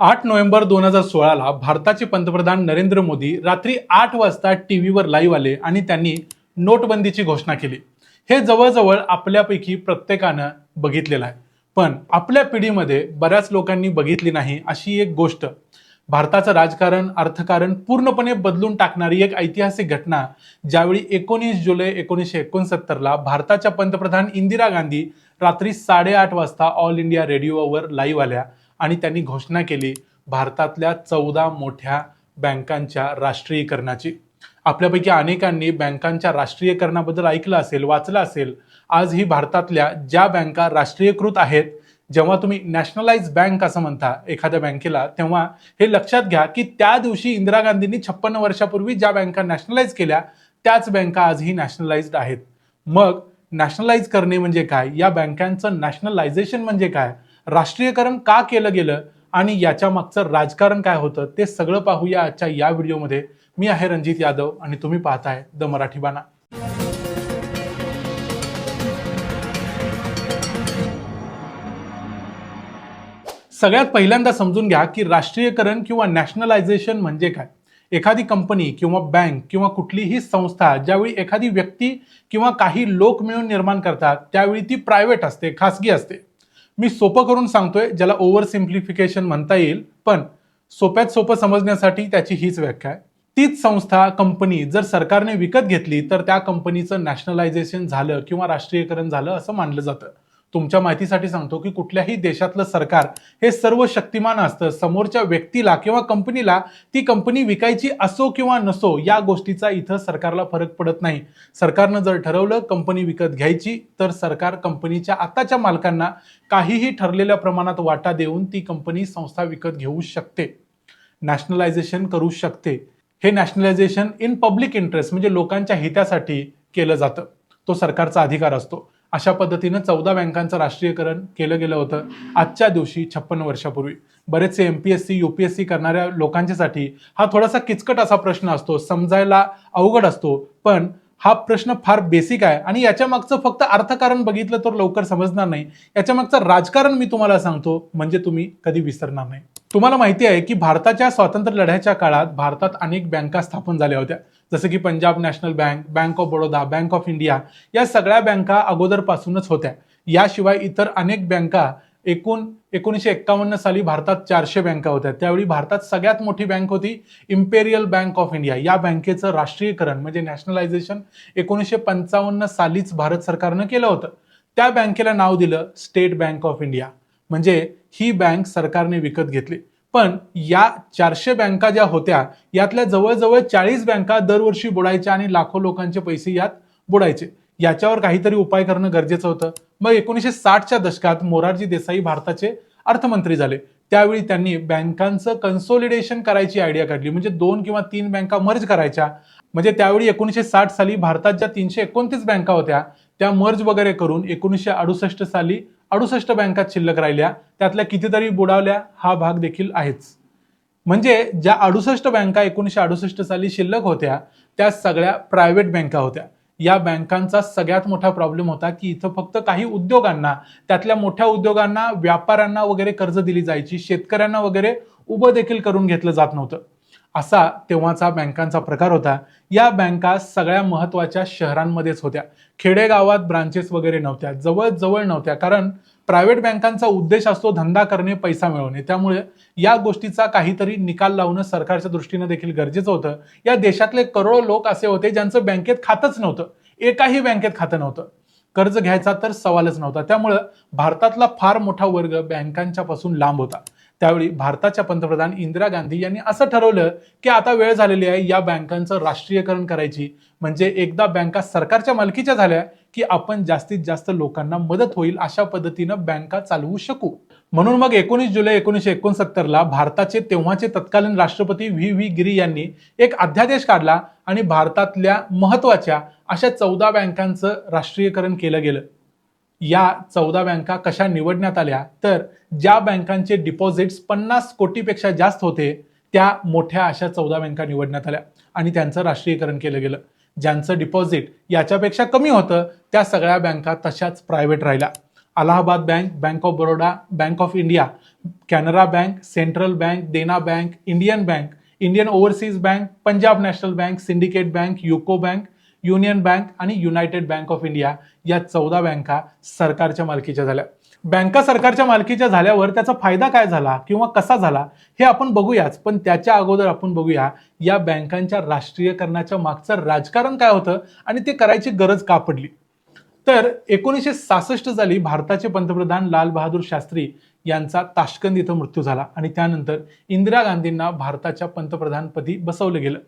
आठ नोव्हेंबर दोन हजार सोळाला भारताचे पंतप्रधान नरेंद्र मोदी रात्री आठ वाजता टी व्हीवर लाईव्ह आले आणि त्यांनी नोटबंदीची घोषणा केली. हे जवळजवळ आपल्यापैकी प्रत्येकानं बघितलेलं आहे. पण आपल्या पिढीमध्ये बऱ्याच लोकांनी बघितली नाही अशी एक गोष्ट. भारताचं राजकारण अर्थकारण पूर्णपणे बदलून टाकणारी एक ऐतिहासिक घटना ज्यावेळी एकोणीस जुलै एकोणीसशे एकोणसत्तरला भारताच्या पंतप्रधान इंदिरा गांधी रात्री साडेआठ वाजता ऑल इंडिया रेडिओवर लाईव्ह आल्या. आणि त्यांनी घोषणा केली भारतातल्या चौदा मोठ्या बँकांच्या राष्ट्रीयकरणाची. आपल्यापैकी अनेकांनी बँकांच्या राष्ट्रीयकरणाबद्दल ऐकलं असेल वाचलं असेल आज ही भारतातल्या ज्या बँका राष्ट्रीयकृत आहेत जेव्हा तुम्ही नॅशनलाइज बँक असं म्हणता एखाद्या बँकेला तेव्हा हे लक्षात घ्या की त्या दिवशी इंदिरा गांधींनी छप्पन्न वर्षापूर्वी ज्या बँका नॅशनलाइज केल्या त्याच बँका आजही नॅशनलाइज्ड आहेत. मग नॅशनलाइज करणे म्हणजे काय? या बँकांचं नॅशनलायझेशन म्हणजे काय? राष्ट्रीयकरण का केलं गेलं आणि याच्या मागचं राजकारण काय होतं ते सगळं पाहूया आजच्या या व्हिडिओमध्ये. मी आहे रणजित यादव आणि तुम्ही पाहताय द मराठी बाणा. सगळ्यात पहिल्यांदा समजून घ्या की राष्ट्रीयकरण किंवा नॅशनलायझेशन म्हणजे काय? एखादी कंपनी किंवा बँक किंवा कुठलीही संस्था ज्यावेळी एखादी व्यक्ती किंवा काही लोक मिळून निर्माण करतात त्यावेळी ती प्रायव्हेट असते खासगी असते. मी सोपं करून सांगतोय ज्याला ओव्हर सिम्प्लिफिकेशन म्हणता येईल पण सोप्यात सोपं समजण्यासाठी त्याची हीच व्याख्या आहे. तीच संस्था कंपनी जर सरकारने विकत घेतली तर त्या कंपनीचं नॅशनलायझेशन झालं किंवा राष्ट्रीयकरण झालं असं मानलं जातं. तुमच्या माहितीसाठी सांगतो की कुठल्याही देशातलं सरकार हे सर्व शक्तिमान असतं. समोरच्या व्यक्तीला किंवा कंपनीला ती कंपनी विकायची असो किंवा नसो या गोष्टीचा इथं सरकारला फरक पडत नाही. सरकारनं जर ठरवलं कंपनी विकत घ्यायची तर सरकार कंपनीच्या आताच्या मालकांना काहीही ठरलेल्या प्रमाणात वाटा देऊन ती कंपनी संस्था विकत घेऊ शकते. नॅशनलायझेशन करू शकते. हे नॅशनलायझेशन इन पब्लिक इंटरेस्ट म्हणजे लोकांच्या हितासाठी केलं जातं. तो सरकारचा अधिकार असतो. अशा पद्धतीनं चौदा बँकांचं राष्ट्रीयकरण केलं गेलं होतं. आजच्या दिवशी छप्पन्न वर्षापूर्वी. बरेचसे M P S C U P S C करणाऱ्या लोकांच्यासाठी हा थोडासा किचकट असा प्रश्न असतो समजायला अवघड असतो. पण हा प्रश्न फार बेसिक आहे आणि याच्या मागचं फक्त अर्थकारण बघितलं तर लवकर समजणार नाही. याच्या मागचं राजकारण मी तुम्हाला सांगतो म्हणजे तुम्ही कधी विसरणार नाही. तुम्हाला माहिती आहे की भारताच्या स्वातंत्र्य लढ्याच्या काळात भारतात अनेक बँका स्थापन झाल्या होत्या. जसं की Punjab national bank bank of Baroda bank of India या सगळ्या बँका अगोदरपासूनच होत्या. याशिवाय इतर अनेक बँका एकूण एकोणीसशे एक्कावन्न साली भारतात चारशे बँका होत्या. त्यावेळी भारतात सगळ्यात मोठी बँक होती इम्पेरियल बँक ऑफ इंडिया या बँकेचं राष्ट्रीयकरण म्हणजे नॅशनलायझेशन एकोणीसशे पंचावन्न सालीच भारत सरकारनं केलं होतं. त्या बँकेला नाव दिलं स्टेट बँक ऑफ इंडिया म्हणजे ही बँक सरकारने विकत घेतली. पण या चारशे बँका ज्या होत्या यातल्या जवळजवळ चाळीस बँका दरवर्षी बुडायच्या आणि लाखो लोकांचे पैसे यात बुडायचे. याच्यावर काहीतरी उपाय करणं गरजेचं होतं. मग एकोणीसशे साठच्या दशकात मोरारजी देसाई भारताचे अर्थमंत्री झाले. त्यावेळी त्यांनी बँकांचं कन्सोलिडेशन करायची आयडिया काढली. म्हणजे दोन किंवा तीन बँका मर्ज करायच्या. म्हणजे त्यावेळी एकोणीसशे साठ साली भारतात ज्या तीनशे एकोणतीस बँका होत्या त्या मर्ज वगैरे करून एकोणीसशे अडुसष्ट साली अडुसष्ट बँका शिल्लक राहिल्या त्यातल्या कितीतरी बुडावल्या हा भाग देखील आहेच. म्हणजे ज्या अडुसष्ट बँका एकोणीसशे अडुसष्ट साली शिल्लक होत्या त्या सगळ्या प्रायव्हेट बँका होत्या. या बँकांचा सगळ्यात मोठा प्रॉब्लेम होता की इथं फक्त काही उद्योगांना त्यातल्या मोठ्या उद्योगांना व्यापाऱ्यांना वगैरे कर्ज दिली जायची शेतकऱ्यांना वगैरे उभं देखील करून घेतलं जात नव्हतं. असा तेव्हाचा बँकांचा प्रकार होता. या बँका सगळ्या महत्त्वाच्या शहरांमध्येच होत्या. खेडेगावात ब्रांचेस वगैरे नव्हत्या जवळजवळ नव्हत्या. कारण प्रायव्हेट बँकांचा उद्देश असतो धंदा करणे पैसा मिळवणे. त्यामुळे या गोष्टीचा काहीतरी निकाल लावणं सरकारच्या दृष्टीनं देखील गरजेचं होतं. या देशातले करोडो लोक असे होते ज्यांचं बँकेत खातंच नव्हतं. एकाही बँकेत खातं नव्हतं. कर्ज घ्यायचा तर सवालच नव्हता. त्यामुळं भारतातला फार मोठा वर्ग बँकांच्या पासून लांब होता. त्यावेळी भारताच्या पंतप्रधान इंदिरा गांधी यांनी असं ठरवलं की आता वेळ झालेली आहे या बँकांचं राष्ट्रीयकरण करायची. म्हणजे एकदा बँका सरकारच्या मालकीच्या झाल्या की आपण जास्तीत जास्त लोकांना मदत होईल अशा पद्धतीनं बँका चालवू शकू. म्हणून मग एकोणीस जुलै एकोणीसशे एकोणसत्तरला भारताचे तेव्हाचे तत्कालीन राष्ट्रपती व्ही. व्ही. गिरी यांनी एक अध्यादेश काढला आणि भारतातल्या महत्त्वाच्या अशा चौदा बँकांचं राष्ट्रीयकरण केलं गेलं. या चौदा बँका कशा निवडण्यात आल्या? तर ज्या बँकांचे डिपॉझिट्स पन्नास कोटीपेक्षा जास्त होते त्या मोठ्या अशा चौदा बँका निवडण्यात आल्या आणि त्यांचं राष्ट्रीयकरण केलं गेलं. ज्यांचं डिपॉझिट याच्यापेक्षा कमी होतं त्या सगळ्या बँका तशाच प्रायव्हेट राहिल्या. Allahabad bank bank of Baroda bank of India Canara bank central bank Dena bank Indian bank Indian overseas bank Punjab national bank syndicate bank UCO bank union bank आणि युनायटेड बँक ऑफ इंडिया या चौदा बँका सरकारच्या मालकीच्या झाल्या. बँका सरकारच्या मालकीच्या झाल्यावर त्याचा फायदा काय झाला किंवा कसा झाला हे आपण बघूयाच. पण त्याच्या अगोदर आपण बघूया या बँकांच्या राष्ट्रीयकरणाच्या मागचं राजकारण काय होतं आणि ते करायची गरज का पडली? तर एकोणीसशे सासष्ट साली भारताचे पंतप्रधान लाल बहादूर शास्त्री यांचा ताशकंद इथं मृत्यू झाला. आणि त्यानंतर इंदिरा गांधींना भारताच्या पंतप्रधानपदी बसवलं गेलं.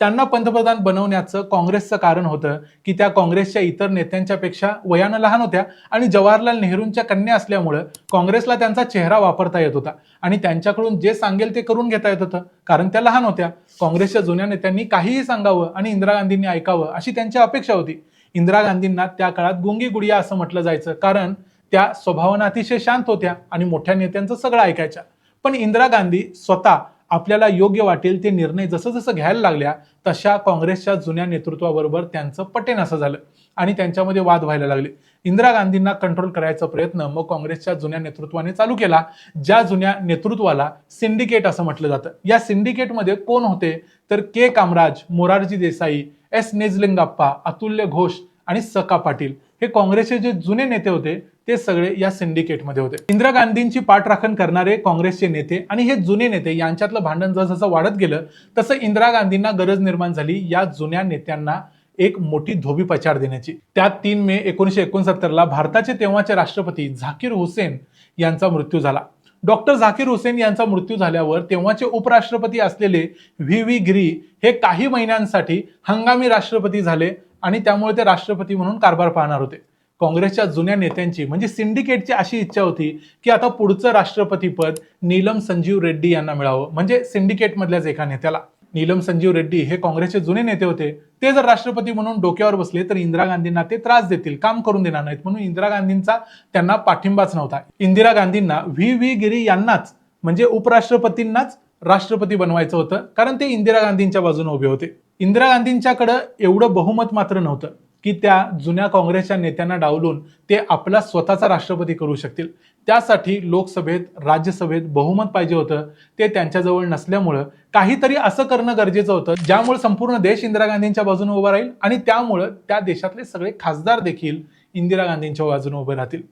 त्यांना पंतप्रधान बनवण्याचं काँग्रेसचं कारण होतं की त्या काँग्रेसच्या इतर नेत्यांच्या पेक्षा वयानं लहान होत्या आणि जवाहरलाल नेहरूंच्या कन्या असल्यामुळं काँग्रेसला त्यांचा चेहरा वापरता येत होता. आणि त्यांच्याकडून जे सांगेल ते करून घेता येत होतं कारण त्या लहान होत्या. काँग्रेसच्या जुन्या नेत्यांनी काहीही सांगावं आणि इंदिरा गांधींनी ऐकावं अशी त्यांची अपेक्षा होती. इंदिरा गांधींना त्या काळात गुंगी गुडिया असं म्हटलं जायचं कारण त्या स्वभावानं अतिशय शांत होत्या आणि मोठ्या नेत्यांचं सगळं ऐकायच्या. पण इंदिरा गांधी स्वतः आपल्याला योग्य वाटेल ते निर्णय जसं जसं घ्यायला लागल्या तशा काँग्रेसच्या जुन्या नेतृत्वाबरोबर त्यांचं पटेन असं झालं आणि त्यांच्यामध्ये वाद व्हायला लागले. इंदिरा गांधींना कंट्रोल करायचा प्रयत्न मग काँग्रेसच्या जुन्या नेतृत्वाने चालू केला ज्या जुन्या नेतृत्वाला सिंडिकेट असं म्हटलं जातं. या सिंडिकेटमध्ये कोण होते? तर के. कामराज मोरारजी देसाई एस. नेजलिंगाप्पा अतुल्य घोष आणि सका पाटील हे काँग्रेसचे जे जुने नेते होते ते सगळे या सिंडिकेटमध्ये होते. इंदिरा गांधींची पाठराखण करणारे काँग्रेसचे नेते आणि हे जुने नेते यांच्यातलं भांडण जसं वाढत गेलं तसं इंदिरा गांधींना गरज निर्माण झाली या जुन्या नेत्यांना एक मोठी धोबी पचार देण्याची. त्यात तीन मे एकोणीशे एकोणसत्तरला भारताचे तेव्हाचे राष्ट्रपती झाकीर हुसेन यांचा मृत्यू झाला. डॉक्टर झाकीर हुसेन यांचा मृत्यू झाल्यावर तेव्हाचे उपराष्ट्रपती असलेले व्ही व्ही गिरी हे काही महिन्यांसाठी हंगामी राष्ट्रपती झाले आणि त्यामुळे ते राष्ट्रपती म्हणून कारभार पाहणार होते. काँग्रेसच्या जुन्या नेत्यांची म्हणजे सिंडिकेटची अशी इच्छा होती की आता पुढचं राष्ट्रपतीपद नीलम संजीव रेड्डी यांना मिळावं म्हणजे सिंडिकेटमधल्याच एका नेत्याला. नीलम संजीव रेड्डी हे काँग्रेसचे जुने नेते होते. ते जर राष्ट्रपती म्हणून डोक्यावर बसले तर इंदिरा गांधींना ते त्रास देतील काम करून देणार नाहीत. म्हणून इंदिरा गांधींचा त्यांना पाठिंबाच नव्हता. इंदिरा गांधींना व्ही. व्ही. गिरी यांनाच म्हणजे उपराष्ट्रपतींनाच राष्ट्रपती बनवायचं होतं कारण ते इंदिरा गांधींच्या बाजूने उभे होते. इंदिरा गांधींच्याकडं एवढं बहुमत मात्र नव्हतं की त्या जुन्या काँग्रेसच्या नेत्यांना डावलून ते आपला स्वतःचा राष्ट्रपती करू शकतील. त्यासाठी लोकसभेत राज्यसभेत बहुमत पाहिजे होतं ते त्यांच्याजवळ नसल्यामुळं काहीतरी असं करणं गरजेचं होतं ज्यामुळे संपूर्ण देश इंदिरा गांधींच्या बाजूने उभा राहील आणि त्यामुळं त्या देशातले सगळे खासदार देखील इंदिरा गांधींच्या बाजूने उभे राहतील.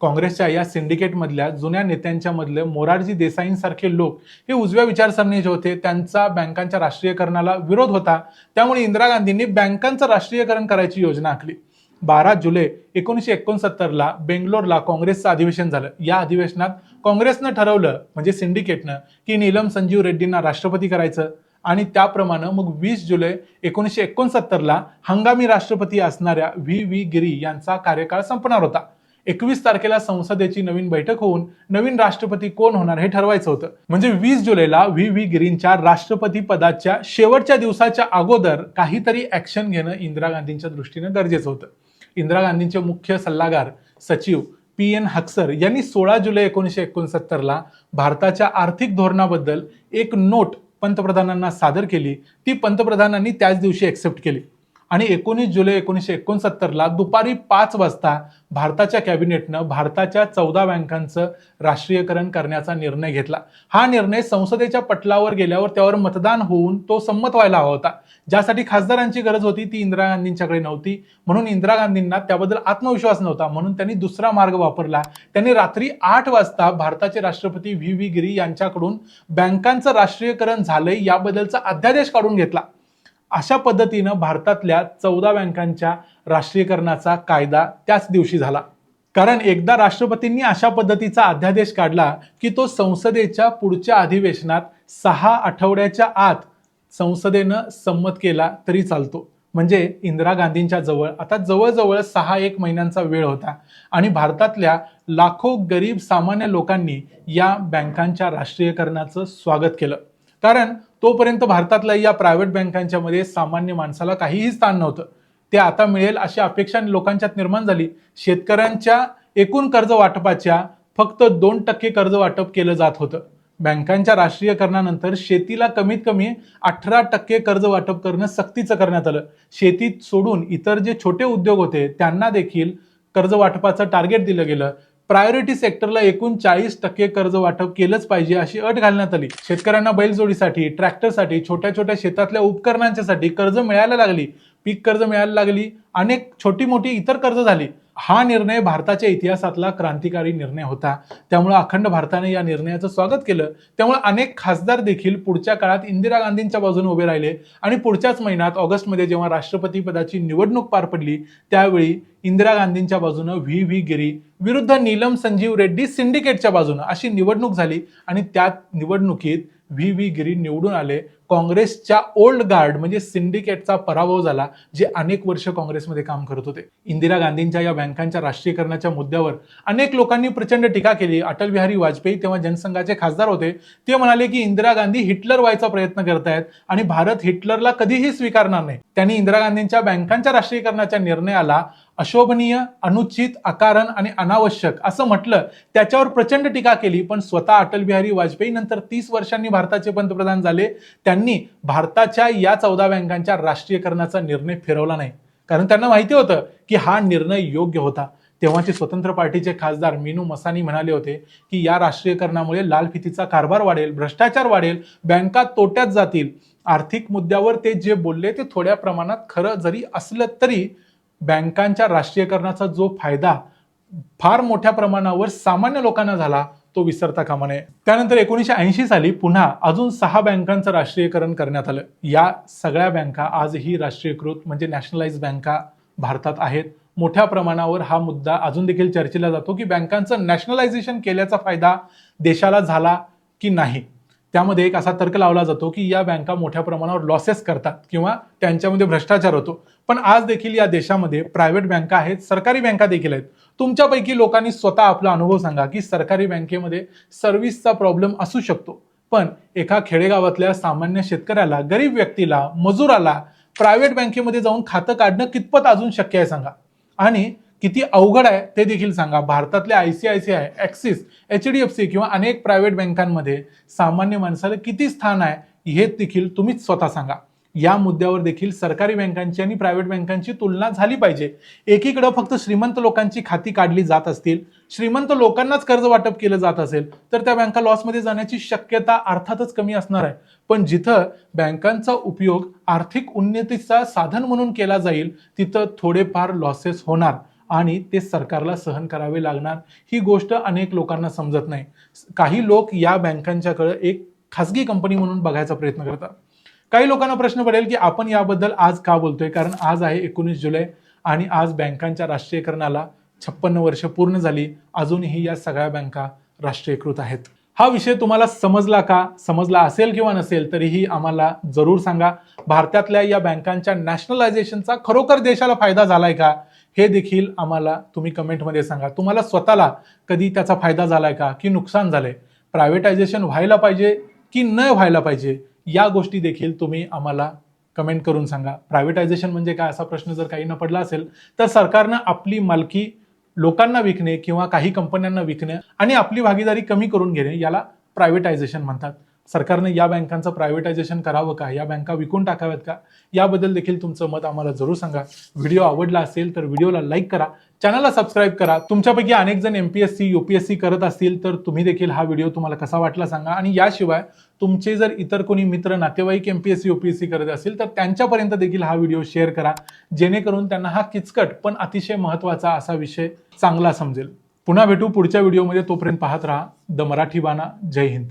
काँग्रेसच्या या सिंडिकेटमधल्या जुन्या नेत्यांच्या मधले मोरारजी देसाईंसारखे लोक हे उजव्या विचारसरणीचे होते. त्यांचा बँकांच्या राष्ट्रीयकरणाला विरोध होता. त्यामुळे इंदिरा गांधींनी बँकांचं राष्ट्रीयकरण करायची योजना आखली. बारा जुलै एकोणीसशे एकोणसत्तरला बेंगलोरला काँग्रेसचं अधिवेशन झालं. या अधिवेशनात काँग्रेसनं ठरवलं म्हणजे सिंडिकेटनं की नीलम संजीव रेड्डींना राष्ट्रपती करायचं. आणि त्याप्रमाणे मग वीस जुलै एकोणीसशे एकोणसत्तरला हंगामी राष्ट्रपती असणाऱ्या व्ही. व्ही. गिरी यांचा कार्यकाळ संपणार होता. एकवीस तारखेला संसदेची नवीन बैठक होऊन नवीन राष्ट्रपती कोण होणार हे ठरवायचं होतं. म्हणजे वीस जुलैला व्ही. व्ही. गिरींच्या राष्ट्रपती पदाच्या शेवटच्या दिवसाच्या अगोदर काहीतरी ऍक्शन घेणं इंदिरा गांधींच्या दृष्टीनं गरजेचं होतं. इंदिरा गांधींचे मुख्य सल्लागार सचिव पी. एन. हक्सर यांनी सोळा जुलै एकोणीसशे एकोणसत्तरला भारताच्या आर्थिक धोरणाबद्दल एक नोट पंतप्रधानांना सादर केली. ती पंतप्रधानांनी त्याच दिवशी एक्सेप्ट केली. आणि एकोणीस जुलै एकोणीसशे एकोणसत्तरला दुपारी पाच वाजता भारताच्या कॅबिनेटनं भारताच्या चौदा बँकांचं राष्ट्रीयकरण करण्याचा निर्णय घेतला. हा निर्णय संसदेच्या पटलावर गेल्यावर त्यावर मतदान होऊन तो संमत व्हायला हवा होता. ज्यासाठी खासदारांची गरज होती ती इंदिरा गांधींच्याकडे नव्हती. म्हणून इंदिरा गांधींना त्याबद्दल आत्मविश्वास नव्हता. म्हणून त्यांनी दुसरा मार्ग वापरला. त्यांनी रात्री आठ वाजता भारताचे राष्ट्रपती व्ही. व्ही. गिरी यांच्याकडून बँकांचं राष्ट्रीयकरण झालंय याबद्दलचा अध्यादेश काढून घेतला. अशा पद्धतीनं भारतातल्या चौदा बँकांच्या राष्ट्रीयकरणाचा कायदा त्याच दिवशी झाला. कारण एकदा राष्ट्रपतींनी अशा पद्धतीचा अध्यादेश काढला की तो संसदेच्या पुढच्या अधिवेशनात सहा आठवड्याच्या आत संसदेनं संमत केला तरी चालतो. म्हणजे इंदिरा गांधींच्या जवळ आता जवळजवळ सहा एक महिन्यांचा वेळ होता आणि भारतातल्या लाखो गरीब सामान्य लोकांनी या बँकांच्या राष्ट्रीयकरणाचं स्वागत केलं. कारण तोपर्यंत भारतातल्या या प्रायव्हेट बँकांच्या मध्ये सामान्य माणसाला काहीही स्थान नव्हतं. ते आता मिळेल अशी अपेक्षा लोकांच्यात निर्माण झाली. शेतकऱ्यांच्या एकूण कर्ज वाटपाच्या फक्त दोन टक्के कर्ज वाटप केलं जात होतं. बँकांच्या राष्ट्रीयकरणानंतर शेतीला कमीत कमी अठरा टक्के कर्ज वाटप करणं सक्तीचं करण्यात आलं. शेतीत सोडून इतर जे छोटे उद्योग होते त्यांना देखील कर्ज वाटपाचं टार्गेट दिलं गेलं. प्रायोरिटी सेक्टरला एकूण चाळीस टक्के कर्ज वाटप केलंच पाहिजे अशी अट घालण्यात आली. शेतकऱ्यांना बैलजोडीसाठी ट्रॅक्टरसाठी छोट्या छोट्या शेतातल्या उपकरणांच्यासाठी कर्ज मिळायला लागली. पीक कर्ज मिळायला लागली. अनेक छोटी मोठी इतर कर्ज झाली. हा निर्णय भारताच्या इतिहासातला क्रांतिकारी निर्णय होता. त्यामुळे अखंड भारताने या निर्णयाचं स्वागत केलं. त्यामुळे अनेक खासदार देखील पुढच्या काळात इंदिरा गांधींच्या बाजूने उभे राहिले आणि पुढच्याच महिन्यात ऑगस्टमध्ये जेव्हा राष्ट्रपती पदाची निवडणूक पार पडली त्यावेळी इंदिरा गांधींच्या बाजूनं व्ही. व्ही. गिरी विरुद्ध नीलम संजीव रेड्डी सिंडिकेटच्या बाजूनं अशी निवडणूक झाली आणि त्या निवडणुकीत व्ही व्ही गिरी निवडून आले. काँग्रेसच्या ओल्ड गार्ड म्हणजे सिंडिकेटचा पराभव झाला जे अनेक वर्ष काँग्रेसमध्ये काम करत होते. इंदिरा गांधींच्या या बँकांच्या राष्ट्रीयकरणाच्या मुद्द्यावर अनेक लोकांनी प्रचंड टीका केली. अटल बिहारी वाजपेयी तेव्हा जनसंघाचे खासदार होते. ते म्हणाले की इंदिरा गांधी हिटलर व्हायचा प्रयत्न करतायत आणि भारत हिटलरला कधीही स्वीकारणार नाही. त्यांनी इंदिरा गांधींच्या बँकांच्या राष्ट्रीयकरणाच्या निर्णयाला अशोभनीय अनुचित अकारण आणि अनावश्यक असं म्हटलं त्याच्यावर प्रचंड टीका केली. पण स्वतः अटल बिहारी वाजपेयी नंतर तीस वर्षांनी भारताचे पंतप्रधान झाले. त्यांनी भारताच्या या चौदा बँकांच्या राष्ट्रीयकरणाचा निर्णय फिरवला नाही. कारण त्यांना माहिती होतं की हा निर्णय योग्य होता. तेव्हाचे स्वतंत्र पार्टीचे खासदार मीनू मसानी म्हणाले होते की या राष्ट्रीयकरणामुळे लाल फितीचा कारभार वाढेल भ्रष्टाचार वाढेल बँका तोट्यात जातील. आर्थिक मुद्द्यावर ते जे बोलले ते थोड्या प्रमाणात खरं जरी असलं तरी बँकांच्या राष्ट्रीयकरणाचा जो फायदा फार मोठ्या प्रमाणावर सामान्य लोकांना झाला तो विसरता कामा नये. त्यानंतर एकोणीसशे ऐंशी साली पुन्हा अजून सहा बँकांचं राष्ट्रीयकरण करण्यात आलं. या सगळ्या बँका आजही राष्ट्रीयकृत म्हणजे नॅशनलाइज बँका भारतात आहेत. मोठ्या प्रमाणावर हा मुद्दा अजून देखील चर्चेला जातो की बँकांचं नॅशनलायझेशन केल्याचा फायदा देशाला झाला की नाही? त्यामध्ये एक असा तर्क लावला जातो की या बँका मोठ्या प्रमाणावर लॉसेस करतात किंवा त्यांच्यामध्ये भ्रष्टाचार होतो. पण आज देखील या देशामध्ये प्रायव्हेट बँका आहेत सरकारी बँका देखील आहेत. तुमच्यापैकी लोकांनी स्वतः आपला अनुभव सांगा की सरकारी बँकेमध्ये सर्व्हिसचा प्रॉब्लेम असू शकतो. पण एका खेडेगावातल्या सामान्य शेतकऱ्याला गरीब व्यक्तीला मजुराला प्रायव्हेट बँकेमध्ये जाऊन खातं काढणं कितपत अजून शक्य आहे सांगा. आणि किती अवघड आहे ते देखील सांगा. भारतातल्या I C I C I Axis H D F C किंवा अनेक प्रायव्हेट बँकांमध्ये सामान्य माणसाला किती स्थान आहे हे देखील तुम्हीच स्वतः सांगा. या मुद्द्यावर देखील सरकारी बँकांची आणि प्रायव्हेट बँकांची तुलना झाली पाहिजे. एकीकडं फक्त श्रीमंत लोकांची खाती काढली जात असतील श्रीमंत लोकांनाच कर्ज वाटप केलं जात असेल तर त्या बँका लॉसमध्ये जाण्याची शक्यता अर्थातच कमी असणार आहे. पण जिथं बँकांचा उपयोग आर्थिक उन्नतीचा साधन म्हणून केला जाईल तिथं थोडेफार लॉसेस होणार. आणि ते सरकारला सहन करावे लागणार. ही गोष्ट अनेक लोकांना समजत नाही. काही लोक या बँकांच्याकडे एक खासगी कंपनी म्हणून बघायचा प्रयत्न करतात. काही लोकांना प्रश्न पडेल की आपण याबद्दल आज का बोलतोय? कारण आज आहे एकोणीस जुलै आणि आज बँकांच्या राष्ट्रीयकरणाला छप्पन्न वर्ष पूर्ण झाली. अजूनही या सगळ्या बँका राष्ट्रीयकृत आहेत. हा विषय तुम्हाला समजला का? समजला असेल किंवा नसेल तरीही आम्हाला जरूर सांगा. भारतातल्या या बँकांच्या नॅशनलायझेशनचा खरोखर देशाला फायदा झालाय का? हे देखील आम्हाला तुम्ही कमेंटमध्ये सांगा. तुम्हाला स्वतःला कधी त्याचा फायदा झालाय का की नुकसान झालंय? प्रायव्हेटायझेशन व्हायला पाहिजे की न व्हायला पाहिजे या गोष्टी देखील तुम्ही आम्हाला कमेंट करून सांगा. प्रायव्हेटायझेशन म्हणजे काय? असा प्रश्न जर काही न पडला असेल तर सरकारनं आपली मालकी लोकांना विकणे किंवा काही कंपन्यांना विकणे आणि आपली भागीदारी कमी करून घेणे याला प्रायव्हेटायझेशन म्हणतात. सरकारने या बँकांचं प्रायव्हेटायझेशन करावं का? या बँका विकून टाकाव्यात का? याबद्दल देखील तुमचं मत आम्हाला जरूर सांगा. व्हिडिओ आवडला असेल तर व्हिडिओला लाईक करा. चॅनलला सबस्क्राईब करा. तुमच्यापैकी अनेक जण एमपीएससी सी करत असतील तर तुम्ही देखील हा व्हिडिओ तुम्हाला कसा वाटला सांगा. आणि याशिवाय तुमचे जर इतर कोणी मित्र नातेवाईक एमपीएससी सी करत असतील तर त्यांच्यापर्यंत देखील हा व्हिडिओ शेअर करा. जेणेकरून त्यांना हा किचकट पण अतिशय महत्त्वाचा असा विषय चांगला समजेल. पुन्हा भेटू पुढच्या व्हिडिओमध्ये. तोपर्यंत पाहत राहा द मराठी बाणा. जय हिंद.